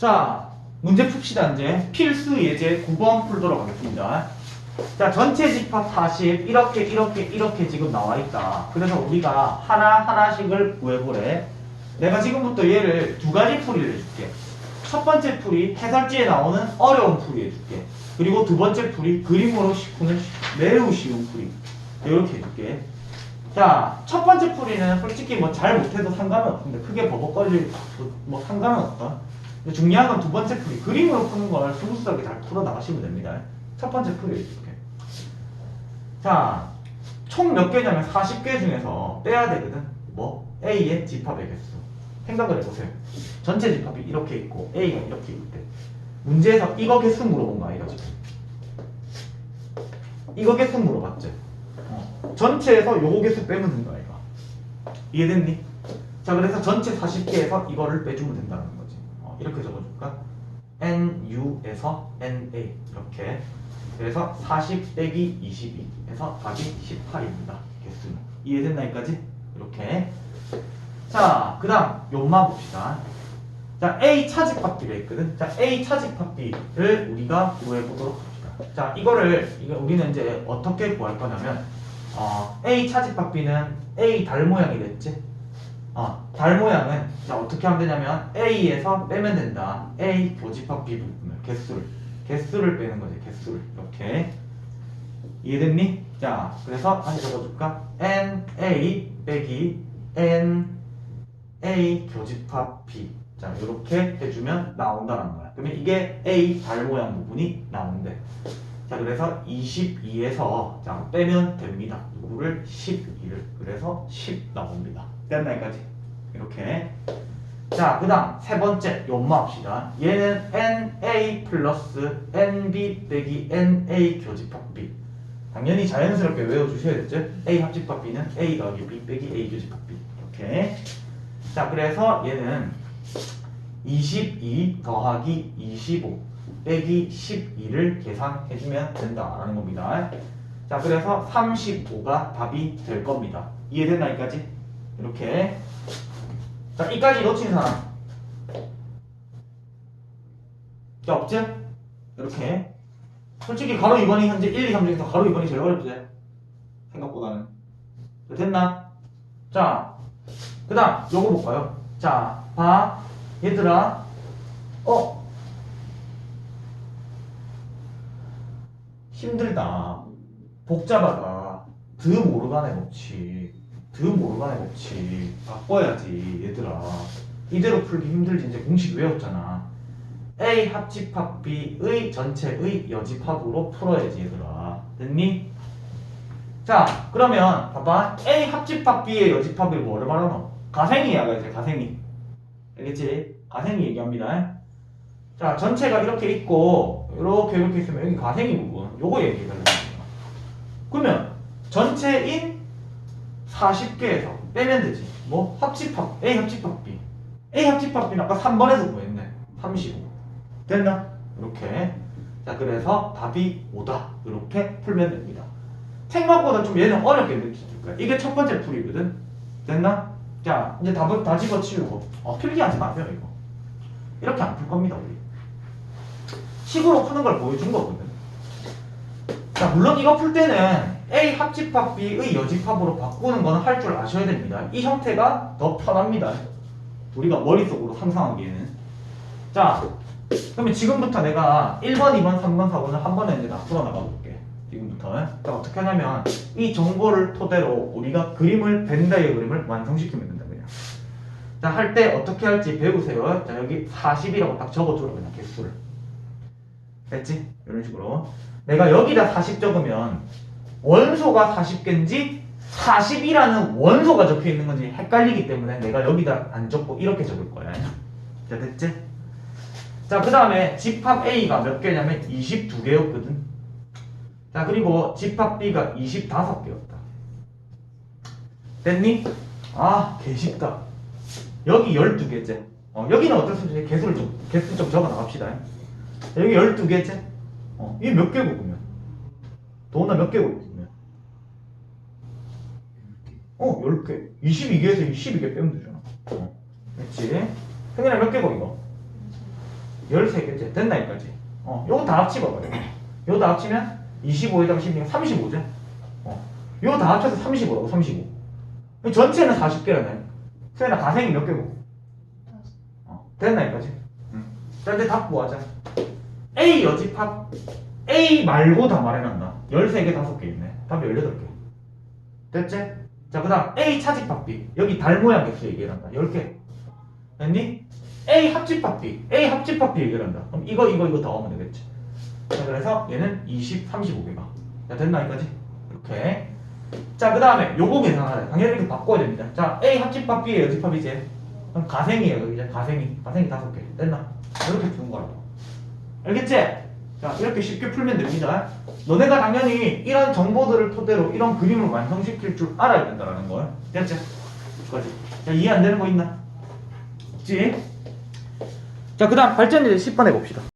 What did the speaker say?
자, 문제 풉시다, 이제. 필수 예제 9번 풀도록 하겠습니다. 자, 전체 집합 40, 이렇게, 이렇게, 이렇게 지금 나와 있다. 그래서 우리가 하나하나씩을 구해보래. 내가 지금부터 얘를 두 가지 풀이를 해줄게. 첫 번째 풀이 해설지에 나오는 어려운 풀이 해줄게. 그리고 두 번째 풀이 그림으로 푸는 매우 쉬운 풀이. 이렇게 해줄게. 자, 첫 번째 풀이는 솔직히 뭐 잘 못해도 상관은 없는데 크게 버벅거릴 뭐, 뭐 상관은 없다. 중요한 건 두 번째 풀이 그림으로 푸는 걸 스무스하게 잘 풀어 나가시면 됩니다. 첫 번째 풀이 이렇게. 자, 총 몇 개냐면 40개 중에서 빼야 되거든. 뭐 A의 집합의 개수. 생각을 해보세요. 전체 집합이 이렇게 있고 A가 이렇게 있대. 문제에서 이거 개수 물어본 거 아니야 지금? 이거 개수 물어봤지? 어. 전체에서 요거 개수 빼면 된다 이거. 이해됐니? 자 그래서 전체 40개에서 이거를 빼주면 된다는. 어, 이렇게 적어줄까? NU에서 NA 이렇게. 그래서 40 빼기 22에서 답이 18입니다. 개수는. 이해됐나 여기까지? 이렇게. 자, 그 다음 요마 봅시다. 자, A 차집합비가 있거든. 자, A 차집합비를 우리가 구해보도록 합시다. 자, 이거를 이거 우리는 이제 어떻게 구할 거냐면 어, A 차집합비는 A 달 모양이 됐지? 어, 달 모양은 자 어떻게 하면 되냐면 A에서 빼면 된다. A 교집합비 부분을 개수를 개수를 빼는 거지. 개수를 이렇게 이해됐니? 자, 그래서 다시 적어줄까? N A 빼기 N A 교집합 B. 자, 이렇게 해주면 나온다는 거야. 그러면 이게 A 달 모양 부분이 나온대. 자, 그래서 22에서 자 빼면 됩니다. 누구를 12를 그래서 10 나옵니다. 됐나 여기까지? 이렇게. 자, 그 다음 세 번째 연마 합시다. 얘는 NA 플러스 NB 빼기 NA 교집합 B. 당연히 자연스럽게 외워주셔야겠죠? A 합집합 B는 A 더하기 B 빼기 A 교집합 B. 이렇게. 자, 그래서 얘는 22 더하기 25 빼기 12를 계산해주면 된다라는 겁니다. 자, 그래서 35가 답이 될 겁니다. 이해됐나, 여기까지? 이렇게. 자, 이까지 놓친 사람. 자, 없지? 이렇게. 솔직히 가로 2번이 현재 1, 2, 3 중에서 가로 2번이 제일 어렵지? 생각보다는. 됐나? 자, 그 다음, 요거 볼까요? 자, 봐. 얘들아, 어? 힘들다. 복잡하다. 드 모르간의 법칙. 드 모르간의 법칙. 바꿔야지, 얘들아. 이대로 풀기 힘들지. 이제 공식 외웠잖아. A 합집합 B의 전체의 여집합으로 풀어야지, 얘들아. 됐니? 자, 그러면 봐봐. A 합집합 B의 여집합이 뭐를 말하노? 가생이야, 이제 가생이. 알겠지? 가생이 얘기합니다. 자, 전체가 이렇게 있고, 이렇게 이렇게 있으면 여기 가생이 부분. 요거 얘기해달라는 거야. 그러면 전체인 40개에서 빼면 되지. 뭐? 합집합, A 합집합 B. A 합집합 B는 아까 3번에서 구했네. 35. 됐나? 이렇게. 자, 그래서 답이 5다. 이렇게 풀면 됩니다. 생각보다 좀 얘는 어렵게 느껴질 거야. 이게 첫 번째 풀이거든. 됐나? 자, 이제 답을 다 집어치우고. 어, 필기하지 마세요, 이거. 이렇게 안 풀 겁니다, 우리. 식으로 푸는 걸 보여준 거거든. 자, 물론 이거 풀 때는 A 합집합 B의 여집합으로 바꾸는 거는 할 줄 아셔야 됩니다. 이 형태가 더 편합니다. 우리가 머릿속으로 상상하기에는. 자, 그러면 지금부터 내가 1번, 2번, 3번, 4번을 한 번에 이제 다 풀어나가 볼게. 지금부터. 자, 어떻게 하냐면 이 정보를 토대로 우리가 그림을 벤다이어 그림을 완성시키면 된다 그냥. 자, 할 때 어떻게 할지 배우세요. 자, 여기 40이라고 딱 적어줘라 그냥 개수를. 됐지? 이런 식으로. 내가 여기다 40 적으면 원소가 40개인지 40이라는 원소가 적혀 있는 건지 헷갈리기 때문에 내가 여기다 안 적고 이렇게 적을 거야. 자, 됐지? 자, 그 다음에 집합 A가 몇 개냐면 22개였거든. 자, 그리고 집합 B가 25개였다. 됐니? 아, 개 쉽다. 여기 12개째. 어, 여기는 어쩔 수 없이 개수를 좀, 개수 좀 적어 나갑시다. 여기 12개째. 어, 이게 몇 개고, 그러면? 도나 몇 개고? 어, 10개. 22개에서 12개 빼면 되잖아. 어, 그렇지. 형이랑 몇 개고, 이거? 13개째. 됐나 여기까지. 어 요거 다 합치봐봐요. 요거 다 합치면 25에다가 16 35죠 어 요거 다 합쳐서 35라고 35 전체는 40개라네 수현아 가생이 몇 개고? 어 됐나 여기까지. 응. 자 이제 답 구하자. A 여집합 A 말고 다 말해놨나? 13개 5개 있네. 답이 18개. 됐지? 자, 그 다음 A 차집합 B. 여기 달 모양 객수 얘기한다. 10개. 됐니? A 합집합 B. A 합집합 B 얘기한다. 그럼 이거, 이거, 이거 더하면 되겠지. 자, 그래서 얘는 20, 35개가. 자, 됐나, 여기까지? 이렇게. 자, 그 다음에 요거 계산하래. 당연히 이렇게 바꿔야 됩니다. 자, A 합집합 B의 여집합이지. 그럼 가생이에요, 여기 가생이. 가생이 5개. 됐나? 이렇게 푸는 거라고. 알겠지? 자, 이렇게 쉽게 풀면 됩니다. 너네가 당연히 이런 정보들을 토대로 이런 그림을 완성시킬 줄 알아야 된다는 걸. 됐지? 여기까지. 자, 이해 안 되는 거 있나? 없지? 자, 그 다음 발전제 10번 해봅시다.